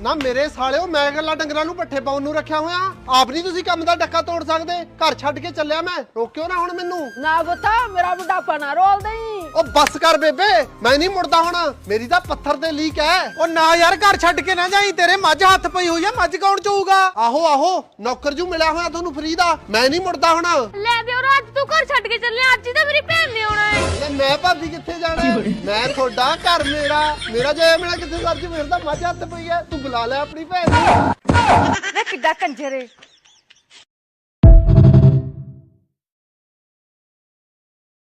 ਨਾ ਮੇਰੇ ਸਾਲਿਓ ਮੈਂ ਗੱਲਾਂ ਡੰਗਰਾਂ ਨੂੰ ਪੱਠੇ ਪਾਉਣ ਨੂੰ ਰੱਖਿਆ ਹੋਇਆ। ਆਪ ਨਹੀਂ ਤੁਸੀਂ ਕੰਮ ਦਾ ਡੱਕਾ ਤੋੜ ਸਕਦੇ। ਘਰ ਛੱਡ ਕੇ ਚੱਲਿਆ ਮੈਂ। ਰੋਕਿਓ ਨਾ ਹੁਣ ਮੈਨੂੰ। ਨਾ ਬਤਾ ਮੇਰਾ ਬੁਢਾਪਾ ਨਾ ਰੋਲ ਦੇਈ। ਉਹ ਬੱਸ ਕਰ ਬੇਬੇ ਮੈਂ ਨਹੀਂ ਮੁੜਦਾ ਹੁਣ। ਮੇਰੀ ਤਾਂ ਪੱਥਰ ਤੇ ਲੀਕ ਹੈ ਉਹ ਨਾ ਯਾਰ ਘਰ ਛੱਡ ਕੇ ਨਾ ਜਾਈ। ਤੇਰੇ ਮੱਝ ਹੱਥ ਪਈ ਹੋਈ ਆ ਮੱਝ ਕੌਣ ਚੋਊਗਾ? ਆਹੋ ਆਹੋ ਨੌਕਰ ਜੂ ਮਿਲਿਆ ਹੋਇਆ ਤੁਹਾਨੂੰ ਫਰੀ ਦਾ। ਮੈਂ ਨਹੀਂ ਮੁੜਦਾ ਹੁਣ। ਲੈ ਦਿਓ ਅੱਜ ਤੂੰ ਘਰ ਛੱਡ ਕੇ ਚੱਲਿਆ। ਅੱਜ ਹੀ ਤਾਂ ਮੇਰੀ ਭੈਣ ਨੇ ਮੈਂ ਭਾਬੀ ਕਿੱਥੇ ਜਾਣਾ ਹੈ? ਮੈਂ ਤੁਹਾਡਾ ਘਰ ਮੇਰਾ। ਮੇਰਾ ਜੇ ਮੇਰਾ ਕਿੱਥੇ ਸਰ ਜੀ? ਮੇਰੇ ਤਾਂ ਮੱਝ ਹੱਥ ਪਈ ਹੈ। ਤੂੰ ਬੁਲਾ ਲੈ ਆਪਣੀ ਭੈਣ ਨੂੰ। ਵੇ ਕਿੱਡਾ ਕੰਜਰੇ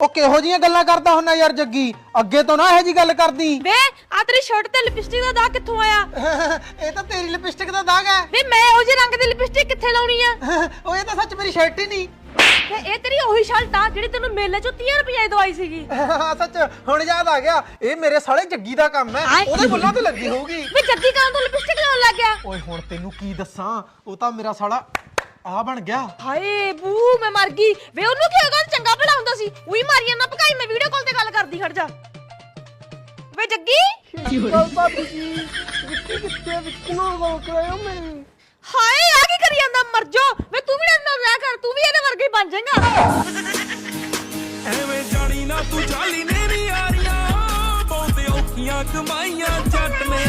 ਉਹ ਕਿਹੋ ਜੀਆਂ ਗੱਲਾਂ ਕਰਦਾ ਹੁੰਨਾ ਯਾਰ ਜੱਗੀ? ਅੱਗੇ ਤੋਂ ਨਾ ਇਹੋ ਜੀ ਗੱਲ ਕਰਦੀ। ਵੇ ਆ ਤੇਰੀ ਸ਼ਰਟ ਤੇ ਲਿਪਸਟਿਕ ਦਾ ਦਾਗ ਕਿੱਥੋਂ ਆਇਆ? ਇਹ ਤਾਂ ਤੇਰੀ ਲਿਪਸਟਿਕ ਦਾ ਦਾਗ ਹੈ। ਵੇ ਮੈਂ ਉਹ ਜਿਹੇ ਰੰਗ ਦੀ ਲਿਪਸਟਿਕ ਕਿੱਥੇ ਲਾਉਣੀ ਆ? ਇਹ ਤਾਂ ਸੱਚ ਮੇਰੀ ਸ਼ਰਟ ਹੀ ਨਹੀਂ। ਵੇ ਇਹ ਤੇਰੀ ਉਹੀ ਸ਼ਰਟ ਆ ਜਿਹੜੀ ਤੈਨੂੰ ਮੇਲੇ ਚੋਂ 30 ਰੁਪਏ ਦੀ ਦਵਾਈ ਸੀਗੀ। ਸੱਚ ਹੁਣ ਯਾਦ ਆ ਗਿਆ ਇਹ ਮੇਰੇ ਸਾਲੇ ਜੱਗੀ ਦਾ ਕੰਮ ਹੈ ਉਹਦੇ ਬੁੱਲਾਂ ਤੇ ਲੱਗੀ ਹੋਊਗੀ। ਵੇ ਜੱਦੀ ਕਾਂ ਤੋਂ ਲਿਪਸਟਿਕ ਲਾਉਣ ਲੱਗ ਗਿਆ? ਓਏ ਹੁਣ ਤੈਨੂੰ ਕੀ ਦੱਸਾਂ ਉਹ ਤਾਂ ਮੇਰਾ ਸਾਲਾ ਆ ਬਣ ਗਿਆ। ਹਾਏ ਬੂ ਮੈਂ ਮਰ ਗਈ। ਵੇ ਉਹਨੂੰ ਕੀ ਹੋਗਾ ਚੰਗਾ ਭਲਾ ਹੁੰਦਾ ਸੀ। ਉਹੀ ਮਾਰੀਆਂ ਨਾ ਭਕਾਈ ਮੈਂ ਵੀਡੀਓ ਕਾਲ ਤੇ ਗੱਲ ਕਰਦੀ ਖੜ ਜਾ। ਵੇ ਜੱਗੀ? ਗੱਲ ਭਾਬੀ ਜੀ ਕਿੱਥੇ ਵਿੱਕੀ ਨੂੰ ਰੋਕ ਰਹੇ ਹੋ ਮੇਰੀ ਹਾਏ ਆ ਕੀ ਕਰੀ ਜਾਂਦਾ? ਮਰ ਜਾ ਵੇ ਤੂੰ ਵੀ ਨਾ ਵਿਆਹ ਕਰ ਤੂੰ ਵੀ ਇਹਦੇ ਵਰਗਾ ਹੀ ਬਣ ਜਾਏਗਾ। ਐਵੇਂ ਜਾਣੀ ਨਾ ਤੂੰ ਜਾਲੀ ਨੇ ਨੀ ਯਾਰੀਆਂ ਬਹੁਤ ਔਖੀਆਂ ਕਮਾਈਆਂ ਜੱਟ ਨੇ।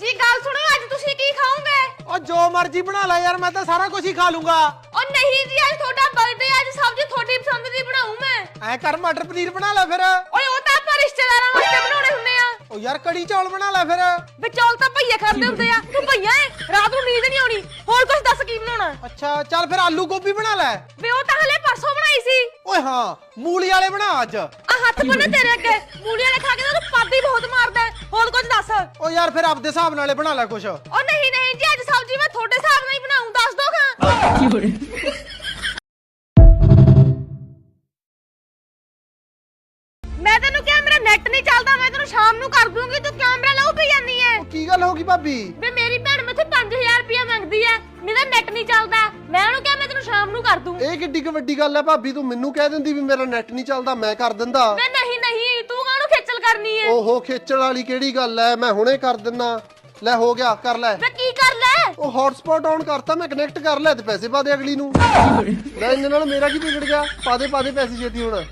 ਜੀ ਗੱਲ ਸੁਣੋ ਅੱਜ ਤੁਸੀਂ ਕੀ ਖਾਓਗੇ? ਉਹ ਜੋ ਮਰਜ਼ੀ ਬਣਾ ਲੈ ਯਾਰ ਮੈਂ ਤਾਂ ਸਾਰਾ ਕੁਝ ਹੀ ਖਾ ਲੂੰਗਾ। ਉਹ ਨਹੀਂ ਜੀ ਅੱਜ ਤੁਹਾਡਾ ਬਰਥਡੇ ਅੱਜ ਸਬਜ਼ੀ ਤੁਹਾਡੀ ਪਸੰਦ ਦੀ ਬਣਾਉ ਮੈਂ। ਐ ਕਰ ਮਟਰ ਪਨੀਰ ਬਣਾ ਲੈ ਫਿਰ। ਓਏ ਉਹ ਤਾਂ ਆਪਾਂ ਰਿਸ਼ਤੇਦਾਰਾਂ ਵਾਸਤੇ ਬਣਾਉਣੇ ਹੁੰਦੇ ਉਹ ਯਾਰ ਕੜੀ ਚੌਲ ਬਣਾ ਲੈ ਫਿਰ। ਵੇ ਚੌਲ ਤਾਂ ਭਈਏ ਖਾਂਦੇ ਹੁੰਦੇ ਆ। ਤੂੰ ਭਈਆ ਏ? ਰਾਤ ਨੂੰ ਨੀਂਦ ਨਹੀਂ ਆਉਣੀ। ਹੋਰ ਕੁਝ ਦੱਸ ਕੀ ਬਣਾਉਣਾ? ਅੱਛਾ ਚੱਲ ਫਿਰ ਆਲੂ ਗੋਭੀ ਬਣਾ ਲੈ। ਵੇ ਉਹ ਤਾਂ ਹਲੇ ਪਰਸੋਂ ਬਣਾਈ ਸੀ। ਓਏ ਹਾਂ ਮੂਲੀ ਵਾਲੇ ਬਣਾ ਅੱਜ। ਆ ਹੱਥ ਬੰਨੇ ਤੇਰੇ ਅੱਗੇ। ਮੂਲੀਆਂ ਨੇ ਖਾ ਕੇ ਤਾਂ ਪਾਦੀ ਬਹੁਤ ਮਾਰਦਾ ਹੈ। ਹੋਰ ਕੁਝ ਦੱਸ। ਓ ਯਾਰ ਫਿਰ ਆਪਦੇ ਹਿਸਾਬ ਨਾਲੇ ਬਣਾ ਲੈ ਕੁਛ। ਉਹ ਨਹੀਂ ਨਹੀਂ ਜੀ ਅੱਜ ਸਬਜ਼ੀ ਮੈਂ ਤੁਹਾਡੇ ਹਿਸਾਬ ਨਾਲ ਹੀ ਬਣਾਉਂ ਦੱਸ ਦੋ ਖਾਂ ਮੈਂ ਨੈਟ ਨਹੀਂ ਚੱਲਦਾ ਮੈਂ ਤੈਨੂੰ ਸ਼ਾਮ ਨੂੰ ਕਰ ਦੂੰਗੀ ਤੂੰ ਕਿਉਂ ਮੇਰਾ ਲਹੂ ਪਈ ਜਾਂਦੀ ਐ। ਕੀ ਗੱਲ ਹੋ ਗਈ ਭਾਬੀ? ਵੇ ਮੇਰੀ ਭੈਣ ਮੈਥੇ 5000 ਰੁਪਇਆ ਮੰਗਦੀ ਐ ਮੇਰਾ ਨੈਟ ਨਹੀਂ ਚੱਲਦਾ। ਮੈਂ ਉਹਨੂੰ ਕਿਹਾ ਮੈਂ ਤੈਨੂੰ ਸ਼ਾਮ ਨੂੰ ਕਰ ਦੂੰ। ਇਹ ਕਿੱਡੀ ਕੁ ਵੱਡੀ ਗੱਲ ਹੈ ਭਾਬੀ ਤੂੰ ਮੈਨੂੰ ਕਹਿ ਦਿੰਦੀ ਵੀ ਮੇਰਾ ਨੈਟ ਨਹੀਂ ਚੱਲਦਾ ਮੈਂ ਕਰ ਦਿੰਦਾ। ਵੇ ਨਹੀਂ ਨਹੀਂ ਤੂੰ ਕਾਹਨੂੰ ਖੇਚਲ ਕਰਨੀ ਐ? ਓਹੋ ਖੇਚਣ ਵਾਲੀ ਕਿਹੜੀ ਗੱਲ ਹੈ ਮੈਂ ਹੁਣੇ ਕਰ ਦਿੰਨਾ। ਲੈ ਹੋ ਗਿਆ ਕਰ ਲੈ। ਵੇ ਕੀ ਕਰ ਲੈ? ਉਹ ਹੌਟਸਪੌਟ ਆਨ ਕਰਤਾ ਮੈਂ ਕਨੈਕਟ ਕਰ ਲਿਆ ਤੇ ਪੈਸੇ ਪਾ ਦੇ ਅਗਲੀ ਨੂੰ। ਲੈ ਇਹਨਾਂ ਨਾਲ ਮੇਰਾ ਕੀ ਵਿਗੜ ਗਿਆ? ਪਾ ਦੇ ਪਾ ਦੇ ਪੈਸੇ ਛੇਤੀ ਹੁਣ।